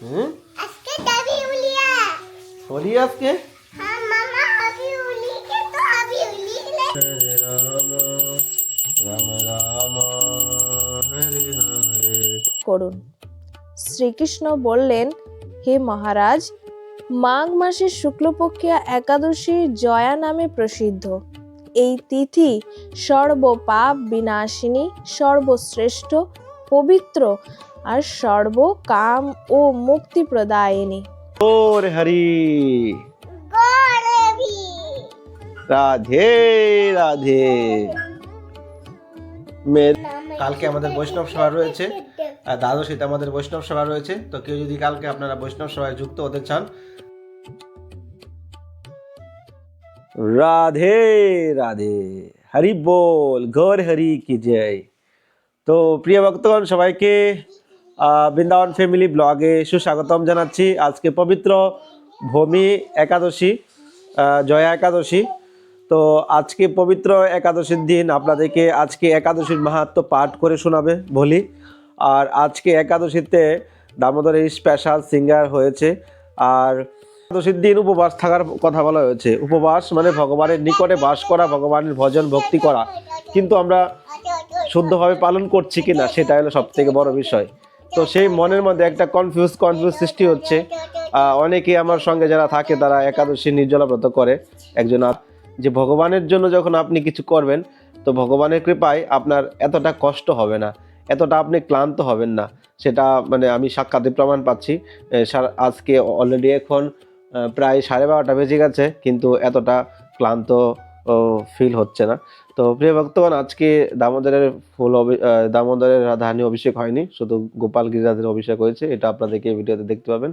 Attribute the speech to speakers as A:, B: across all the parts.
A: আজকে দাবি উলিয়া।
B: হোলি আজকে?
A: হ্যাঁ মামা আবি উলিকে তো আবি
B: হরে রাম রাম রাম হরে হরে।
C: করুন। শ্রীকৃষ্ণ বললেন হে মহারাজ মাঘ মাসের শুক্লপক্ষিয়া একাদশী জয়া নামে প্রসিদ্ধ। এই তিথি সর্বপাপ বিনাশিনী সর্বশ্রেষ্ঠ পবিত্র আর সর্বকাম ও মুক্তি প্রদায়িনী।
B: ওর হরি।
A: গরবি
B: রাধে। রাধে কালকে আমাদের বৈষ্ণব সভা রয়েছে। আর দ্বাদশীতে আমাদের বৈষ্ণব সভা রয়েছে। তো কেউ যদি কালকে আপনারা বৈষ্ণব সভায় যুক্ত হতে চান। রাধে রাধে। হরি বল গৌর হরি কি জয়। তো প্রিয় ভক্তগণ সবাইকে বৃন্দাবন ফ্যামিলি ব্লগে সুস্বাগতম জানাচ্ছি। আজকে পবিত্র ভূমি একাদশী জয়া একাদশী। তো আজকে পবিত্র একাদশীর দিন আপনাদেরকে আজকে একাদশীর মাহাত্ম পাঠ করে শোনাবে বলি। আর আজকে একাদশীতে দামোদরের স্পেশাল সিঙ্গার হয়েছে। আর একাদশীর দিন উপবাস থাকার কথা বলা হয়েছে। উপবাস মানে ভগবানের নিকটে বাস করা, ভগবানের ভজন, ভক্তি করা। কিন্তু আমরা শুদ্ধভাবে পালন করছি কিনা সেটা হলো সব থেকে বড় বিষয়। তো সেই মনের মধ্যে একটা কনফিউজ কনফিউজ সৃষ্টি হচ্ছে। আহ, অনেকে আমার সঙ্গে যারা থাকে তারা একাদশী নির্জলা ব্রত করে। একজন যে ভগবানের জন্য যখন আপনি কিছু করবেন তো ভগবানের কৃপায় আপনার এতটা কষ্ট হবে না এতটা আপনি ক্লান্ত হবেন না। সেটা মানে আমি সাক্ষাতে প্রমাণ পাচ্ছি। আজকে অলরেডি এখন প্রায় সাড়ে বারোটা বেজে গেছে কিন্তু এতটা ক্লান্ত ফিল হচ্ছে না। তো প্রিয় ভক্তগণ, আজকে দামোদরের ফুল দামোদরের রাধাহানি অভিষেক হয়নি, শুধু গোপাল গিরিরাজের অভিষেক হয়েছে, এটা আপনাদেরকে এই ভিডিওতে দেখতে পাবেন।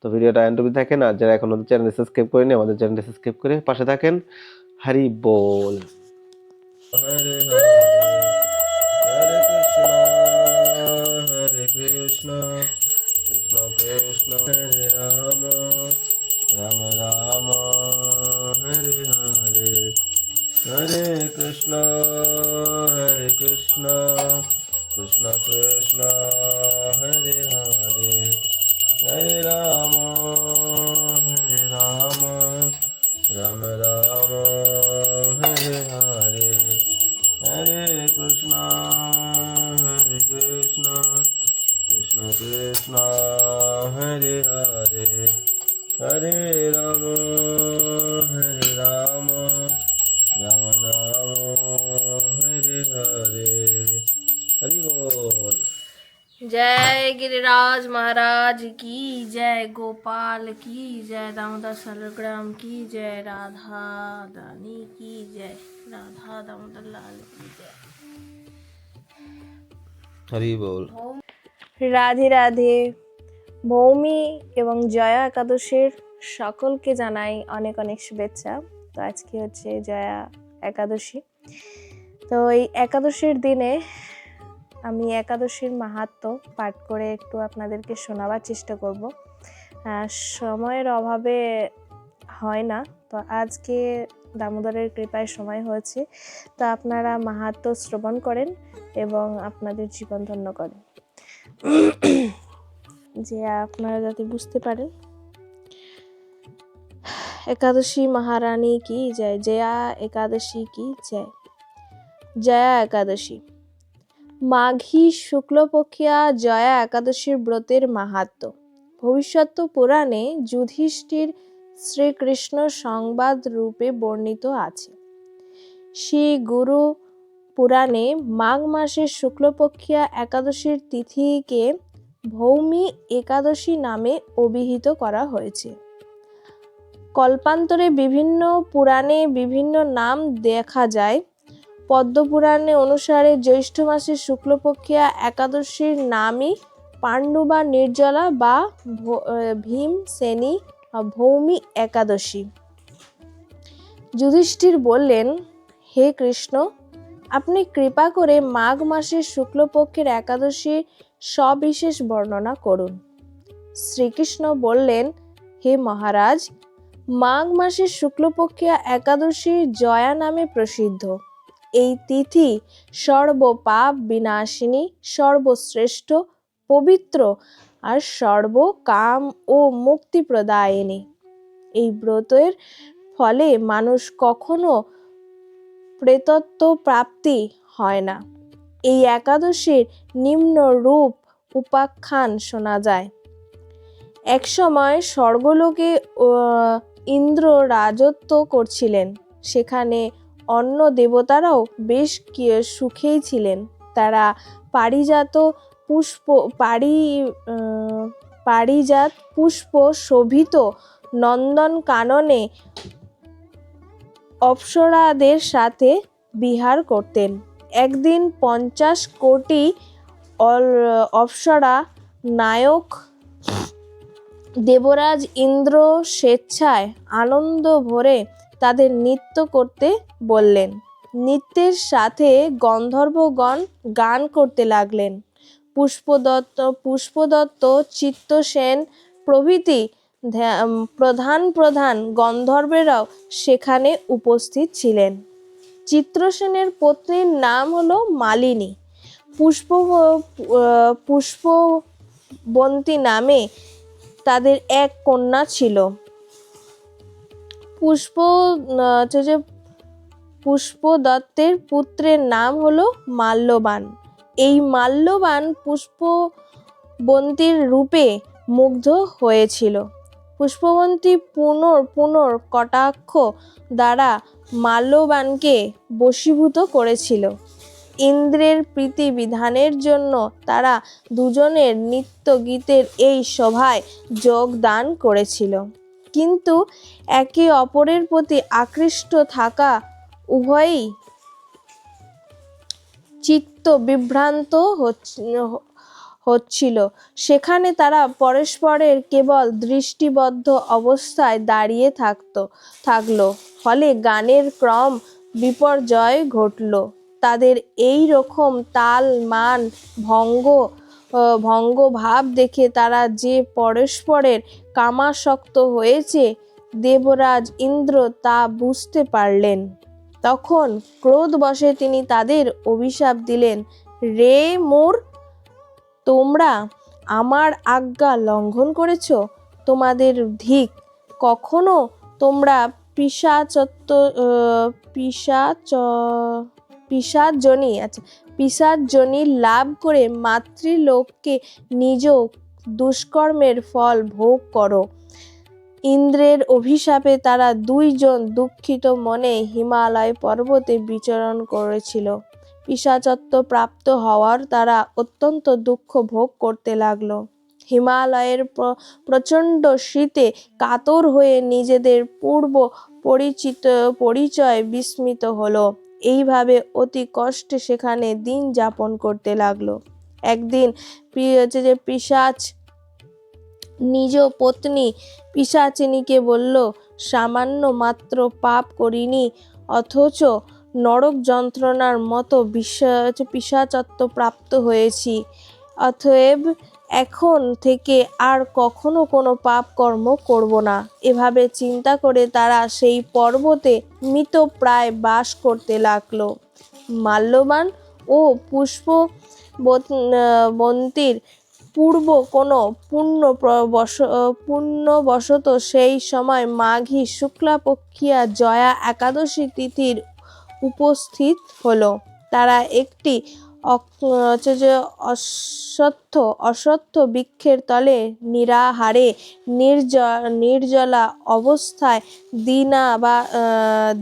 B: তো ভিডিওটা এন্ড অবধি থাকেন, আর যারা এখন চ্যানেল সাবস্ক্রাইব করেনি আমাদের চ্যানেল সাবস্ক্রাইব করে পাশে থাকেন। হরি বল। कृष्ण कृष्ण हरे हरे हरे राम हरे राम राम राम हरे हरे। हरि बोल।
C: जय गिरिराज महाराज की जय गोपाल की जय दामोदर सरग्राम की जय राधा दानी की जय राधा दामोदर लाल की जय।
B: हरी बोल।
C: রাধে রাধে। ভৌমি এবং জয়া একাদশীর সকলকে জানাই অনেক অনেক শুভেচ্ছা। তো আজকে হচ্ছে জয়া একাদশী। তো এই একাদশীর দিনে আমি একাদশীর মাহাত্ম পাঠ করে একটু আপনাদেরকে শোনাবার চেষ্টা করব। সময়ের অভাবে হয় না। তো আজকে দামোদরের কৃপায় সময় হয়েছে। তো আপনারা মাহাত্ম শ্রবণ করেন এবং আপনাদের জীবন ধন্য করেন। যে আপনারা যাতে বুঝতে পারেন। একাদশী মহারানী কি? জয়, জয়া একাদশী কি? জয়, জয়া একাদশী। মাঘী শুক্লপক্ষিয়া জয়া একাদশীর ব্রতের মাহাত্ম। ভবিষ্যৎ পুরাণে যুধিষ্ঠির শ্রীকৃষ্ণ সংবাদ রূপে বর্ণিত আছে। শ্রী গুরু পুরাণে মাঘ মাসের শুক্লপক্ষিয়া একাদশীর তিথিকে ভৌমি একাদশী নামে অভিহিত করা হয়েছে। কল্পান্তরে বিভিন্ন পুরাণে বিভিন্ন নাম দেখা যায়। পদ্মপুরাণে অনুসারে জ্যৈষ্ঠ মাসের শুক্লপক্ষিয়া একাদশীর নামই পাণ্ডু বা নির্জলা বা ভীম সেনী ভৌমি একাদশী। যুধিষ্ঠির বললেন, হে কৃষ্ণ আপনি কৃপা করে মাঘ মাসের শুক্লপক্ষের একাদশী সবিশেষ বর্ণনা করুন। শ্রীকৃষ্ণ বললেন, হে মহারাজ, মাঘ মাসের শুক্লপক্ষিয়া একাদশী জয়া নামে প্রসিদ্ধ। এই তিথি সর্বপাপ বিনাশিনী, সর্বশ্রেষ্ঠ, পবিত্র আর সর্বকাম ও মুক্তি প্রদায়িনী এই ব্রতের ফলে মানুষ কখনো প্রেতত্ব প্রাপ্তি হয় না। এই একাদশীর নিম্ন রূপ উপাখ্যান শোনা যায়। একসময় স্বর্গলোকে ইন্দ্র রাজত্ব করছিলেন। সেখানে অন্য দেবতারাও বেশ সুখেই ছিলেন। তারা পারিজাত পুষ্প, পারি পারিজাত পুষ্প শোভিত নন্দন কাননে অপ্সরাদের সাথে বিহার করতেন। একদিন পঞ্চাশ কোটি অপ্সরা নায়ক দেবরাজ ইন্দ্র স্বেচ্ছায় আনন্দ ভরে তাদের নৃত্য করতে বললেন। নৃত্যের সাথে গন্ধর্বগণ গান করতে লাগলেন। পুষ্পদত্ত পুষ্পদত্ত, চিত্তসেন প্রভৃতি প্রধান প্রধান গন্ধর্বেরাও সেখানে উপস্থিত ছিলেন। চিত্রসেনের পত্নীর নাম হলো মালিনী। পুষ্প পুষ্পবন্তী নামে তাদের এক কন্যা ছিল। পুষ্প যে পুষ্প দত্তের পুত্রের নাম হলো মাল্যবান। এই মাল্যবান পুষ্পবন্তীর রূপে মুগ্ধ হয়েছিল। পুষ্পবন্তী পুনর পুনর কটাক্ষ দ্বারা মাল্যবানকে বশীভূত করেছিল। ইন্দ্রের প্রীতি বিধানের জন্য তারা দুজনের নৃত্য গীতের এই সভায় যোগদান করেছিল। কিন্তু একে অপরের প্রতি আকৃষ্ট থাকা উভয়ই চিত্ত বিভ্রান্ত হচ্ছিল। সেখানে তারা পরস্পরের কেবল দৃষ্টিবদ্ধ অবস্থায় দাঁড়িয়ে থাকত, থাকল। ফলে গানের ক্রম বিপর্যয় ঘটলো। তাদের এই রকম তাল, মান, ভঙ্গ ভঙ্গ ভাব দেখে তারা যে পরস্পরের কামাসক্ত হয়েছে, দেবরাজ ইন্দ্র তা বুঝতে পারলেন। তখন ক্রোধ ক্রোধবশে তিনি তাদের অভিশাপ দিলেন, রে মোর তোমরা আমার আজ্ঞা লঙ্ঘন করেছ? তোমাদের ধিক কখনো তোমরা পিসাচত্ব পিসাচ পিসাজনী আচ্ছা পিসাজনী লাভ করে মাতৃলোককে নিজ দুষ্কর্মের ফল ভোগ করো। ইন্দ্রের অভিশাপে তারা দুইজন দুঃখিত মনে হিমালয় পর্বতে বিচরণ করেছিল। পিসাচত্ব প্রাপ্ত হওয়ার তারা অত্যন্ত দুঃখ ভোগ করতে লাগল। হিমালয়ের প্র- প্রচণ্ড শীতে কাতর হয়ে নিজেদের পূর্ব পরিচিত পরিচয় বিস্মিত হলো। এইভাবে অতি কষ্টে সেখানে দিন যাপন করতে লাগল। একদিন হচ্ছে যে পিসাচ নিজ পত্নী পিসাচিনীকে বলল, সামান্য মাত্র পাপ করিনি, অথচ নরক যন্ত্রণার মতো পিসাচত্ব প্রাপ্ত হয়েছি। অতএব এখন থেকে আর কখনো কোনো পাপ কর্ম করব না। এভাবে চিন্তা করে তারা সেই পর্বতে মৃত প্রায় বাস করতে লাগল। মাল্যবান ও পুষ্প বন্তির পূর্ব কোনো পুণ্য প্র- বশ- পুণ্যবশত সেই সময় মাঘী শুক্লাপক্ষিয়া জয়া একাদশী তিথির উপস্থিত হলো। তারা একটি অসত্য অসত্য বৃক্ষের তলে নিরাহারে, নির্জ নির্জলা অবস্থায় দিনা বা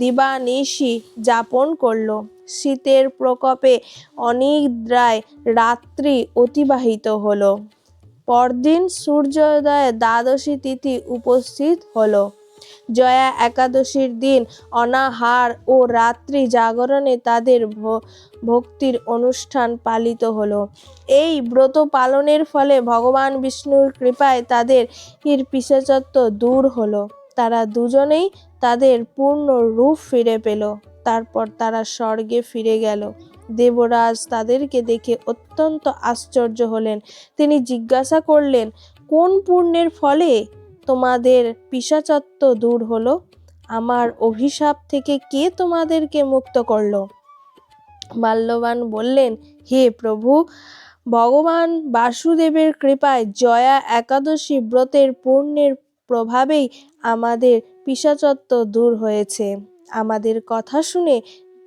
C: দিবানিশি যাপন করল। শীতের প্রকোপে অনিদ্রায় রাত্রি অতিবাহিত হলো। পরদিন সূর্যোদয়ে দ্বাদশী তিথি উপস্থিত হলো। জয়া একাদশীর দিন অনাহার ও রাত্রি জাগরণে তাদের ভক্তির অনুষ্ঠান পালিত হলো। এই ব্রত পালনের ফলে ভগবান বিষ্ণুর কৃপায় তাদের পিসাচত্ব দূর হলো। তারা দুজনেই তাদের পূর্ণ রূপ ফিরে পেল। তারপর তারা স্বর্গে ফিরে গেল। দেবরাজ তাদেরকে দেখে অত্যন্ত আশ্চর্য হলেন। তিনি জিজ্ঞাসা করলেন, কোন পুণ্যের ফলে তোমাদের পিসাচত্ব দূর হলো। আমার অভিশাপ থেকে কে তোমাদেরকে মুক্ত করল? মাল্যবান বললেন, হে প্রভু, ভগবান বাসুদেবের কৃপায় জয়া একাদশী ব্রতের পূর্ণের প্রভাবেই আমাদের পিসাচত্ব দূর হয়েছে। আমাদের কথা শুনে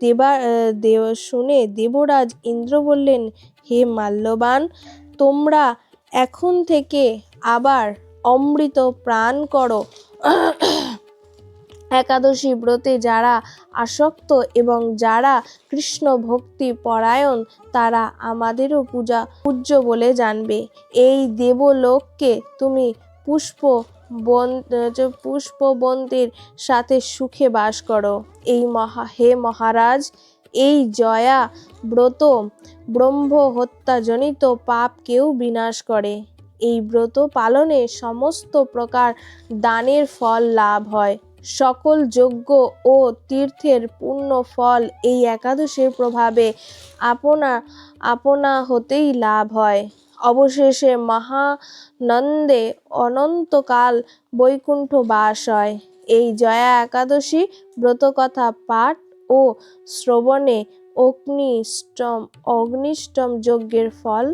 C: দেবা দেব, শুনে দেবরাজ ইন্দ্র বললেন, হে মাল্যবান, তোমরা এখন থেকে আবার অমৃত প্রাণ করো। একাদশী ব্রতে যারা আসক্ত এবং যারা কৃষ্ণ ভক্তি পরায়ণ, তারা আমাদেরও পূজা পূজ্য বলে জানবে। এই দেবলোককে তুমি পুষ্প বন পুষ্পবন্তের সাথে সুখে বাস করো। এই মহা, হে মহারাজ, এই জয়া ব্রত ব্রহ্ম হত্যাজনিত পাপকেও বিনাশ করে। এই ব্রত পালনে সমস্ত প্রকার দানের ফল লাভ হয়। সকল যজ্ঞ ও তীর্থের পূর্ণ ফল এই একাদশীর প্রভাবে আপনা আপনা হতেই লাভ হয়। অবশেষে মহানন্দে অনন্তকাল বৈকুণ্ঠ বাস হয়। এই জয়া একাদশী ব্রতকথা পাঠ ও শ্রবণে অগ্নিষ্টম অগ্নিষ্টম যজ্ঞের ফল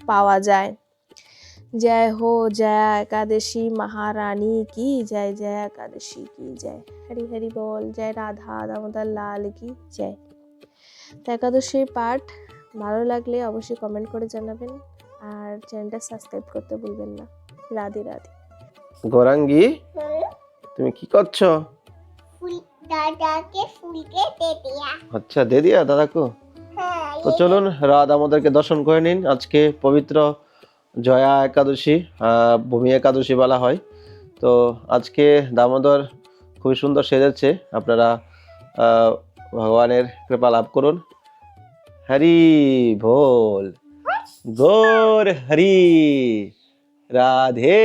C: পাওয়া যায়। জয় হো জয়া একাদশী মহারানী কি জয় জয় একাদশী কি জয় হরি হরি বল জয় রাধা দামোদর লাল কি জয় তো একাদশীর পাঠ ভালো লাগলে অবশ্যই কমেন্ট করে জানাবেন আর চ্যানেলটা সাবস্ক্রাইব করতে ভুলবেন না। রাধে রাধে।
B: গৌরাঙ্গি তুমি কি করছ?
A: দাদাকে ফুলকে দে দিয়া।
B: আচ্ছা দে দিয়া দাদাকে।
A: হ্যাঁ,
B: তো চলুন রাত আমাদেরকে দর্শন করে নিন। আজকে পবিত্র জয়া একাদশী ভূমি একাদশী বলা হয়। তো আজকে দামোদর খুবই সুন্দর সেজেছে। আপনারা ভগবানের কৃপা লাভ করুন। হরি ভোল গোর হরি। রাধে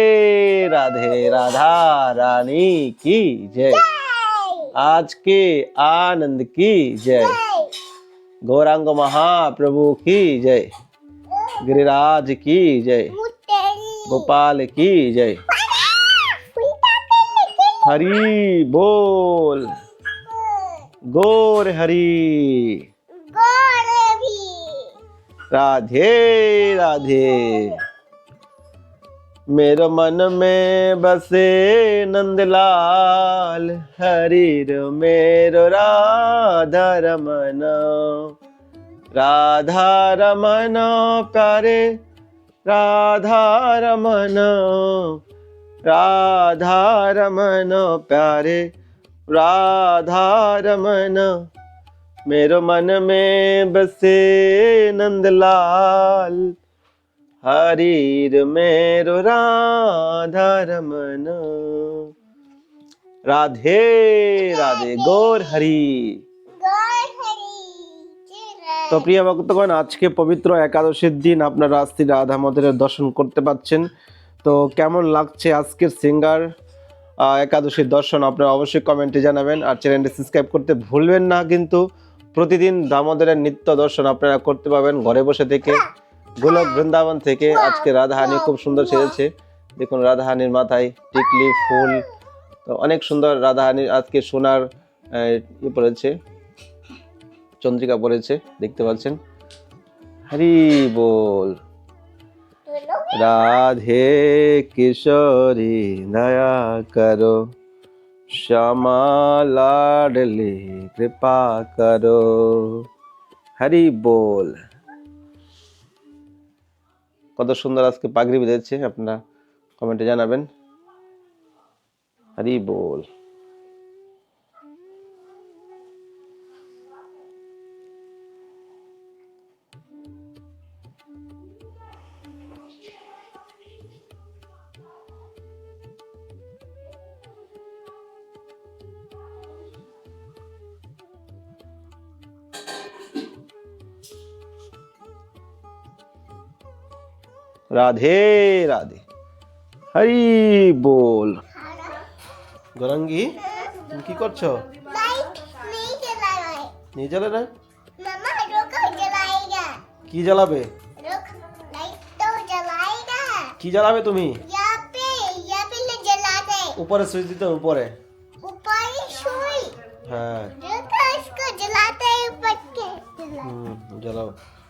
B: রাধে, রাধা রানী কি জয়। আজকে আনন্দ কি জয়। গৌরাঙ্গ মহাপ্রভু কি জয়। गिरिराज की जय। गोपाल की जय। हरी बोल। गोर हरी। राधे राधे। मेरे मन में बसे नंदलाल हरिर मेरो राधा रमना। राधा रमन करे राधा रमन राधा रमन प्यारे राधा रमन मेरो मन में बसे नंदलाल, हरीर मेरो राधा रमन राधे राधे, गौर हरी। তো প্রিয় ভক্তগণ, আজকে পবিত্র একাদশীর দিন আপনারা আস্তি রাধা মন্দিরের দর্শন করতে পাচ্ছেন। তো কেমন লাগছে আজকের সিঙ্গার একাদশীর দর্শন আপনারা অবশ্যই কমেন্টে জানাবেন আর চ্যানেলটি সাবস্ক্রাইব করতে ভুলবেন না কিন্তু প্রতিদিন দামোদরের নিত্য দর্শন আপনারা করতে পাবেন ঘরে বসে থেকে, গোলক বৃন্দাবন থেকে। আজকে রাধাহানি খুব সুন্দর সেজেছে। দেখুন রাধাহানির মাথায় টিকলি ফুল, তো অনেক সুন্দর রাধাহানির আজকে সোনার ইয়ে পড়েছে। চন্দ্রিকা পড়েছে, দেখতে পাচ্ছেন। হরি বল। রাধে কিশোরী, দয়া করো। শ্যামা লাডলি, কৃপা করো। হরি বল। কত সুন্দর আজকে পাগড়ি বেঁধেছে, আপনারা কমেন্টে জানাবেন। হরি বল। রাধে রাধে। হরি বল। গরাঙ্গি তুমি কি করছ? নিয়ে জ্বালে না? কি জ্বালাবে? কি জ্বালাবে তুমি? উপরে সুইচ দিতে উপরে। হ্যাঁ। জ্বালাও।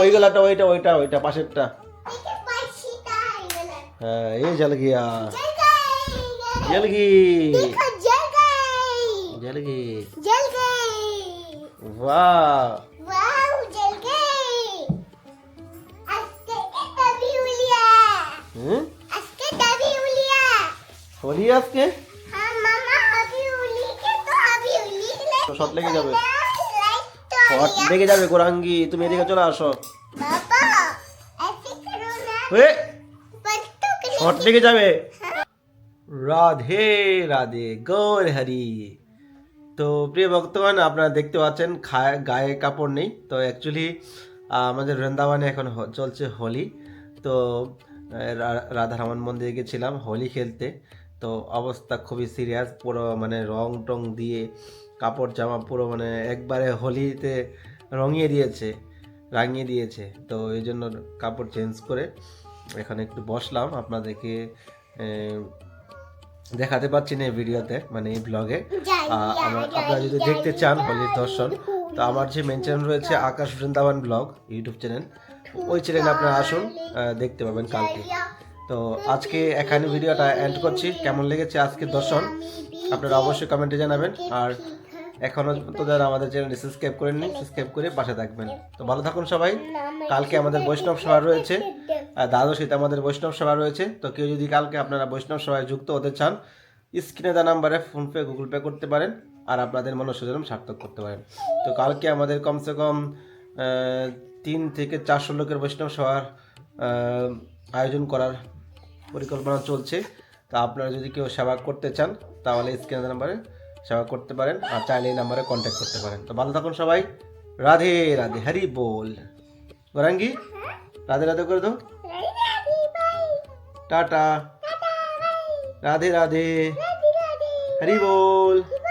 B: ওই গেলাটা ওইটা ওইটা ওইটা পাশেরটা। হ্যাঁ এই
A: জল গিয়া
B: জল
A: গি জল গি আজকে? কে তো
B: লেগে যাবে। হট দেখে যাবে গোরাঙ্গি। তুমি এদিকে চলে আসো। হট দেখে যাবে। রাধে রাধে গৌর হরি। তো প্রিয় ভক্তবান আপনারা দেখতে পাচ্ছেন গায়ে কাপড় নেই। তো অ্যাকচুয়ালি আমাদের বৃন্দাবনে এখন চলছে হোলি। তো রাধারমন মন্দিরে গেছিলাম হোলি খেলতে। তো অবস্থা খুবই সিরিয়াস পুরো মানে রং টং দিয়ে কাপড় জামা পুরো মানে একবারে হোলিতে রঙিয়ে দিয়েছে রাঙিয়ে দিয়েছে। তো এই জন্য কাপড় চেঞ্জ করে এখানে একটু বসলাম। আপনাদেরকে দেখাতে পাচ্ছি না এই ভিডিওতে মানে এই ব্লগে আপনারা যদি দেখতে চান হোলির দর্শন তো আমার যে মেন চ্যানেল রয়েছে Akash Vrindavan blog YouTube channel ওই চ্যানেলে আপনারা আসুন দেখতে পাবেন কালকে। তো আজকে এখানে ভিডিওটা এন্ড করছি। কেমন লেগেছে আজকে দর্শন? আপনারা অবশ্যই কমেন্টে জানাবেন। আর এখনও পর্যন্ত যারা আমাদের চ্যানেল সাবস্ক্রাইব করেননি সাবস্ক্রাইব করে পাশে থাকবেন। তো ভালো থাকুন সবাই। কালকে আমাদের বৈষ্ণব সভা রয়েছে। দ্বাদশীতে আমাদের বৈষ্ণব সভা রয়েছে। তো কেউ যদি কালকে আপনারা বৈষ্ণব সভায় যুক্ত হতে চান স্ক্রিনে দেওয়া নাম্বারে ফোনপে গুগল পে করতে পারেন আর আপনাদের মনসুজনম সার্থক করতে পারেন। তো কালকে আমাদের কমসে কম তিন থেকে চারশো লোকের বৈষ্ণব সভার আয়োজন করার পরিকল্পনা চলছে। তা আপনারা যদি কেউ সেবা করতে চান, তাহলে স্ক্রিনে নাম্বারে সেবা করতে পারেন আর চাইলে এই নাম্বারে কন্ট্যাক্ট করতে পারেন। তো ভালো থাকুন সবাই। রাধে রাধে, হরি বল। গরাঙ্গি, রাধে রাধে করে দাও। টাটা। রাধে রাধে। হ্যারি বল।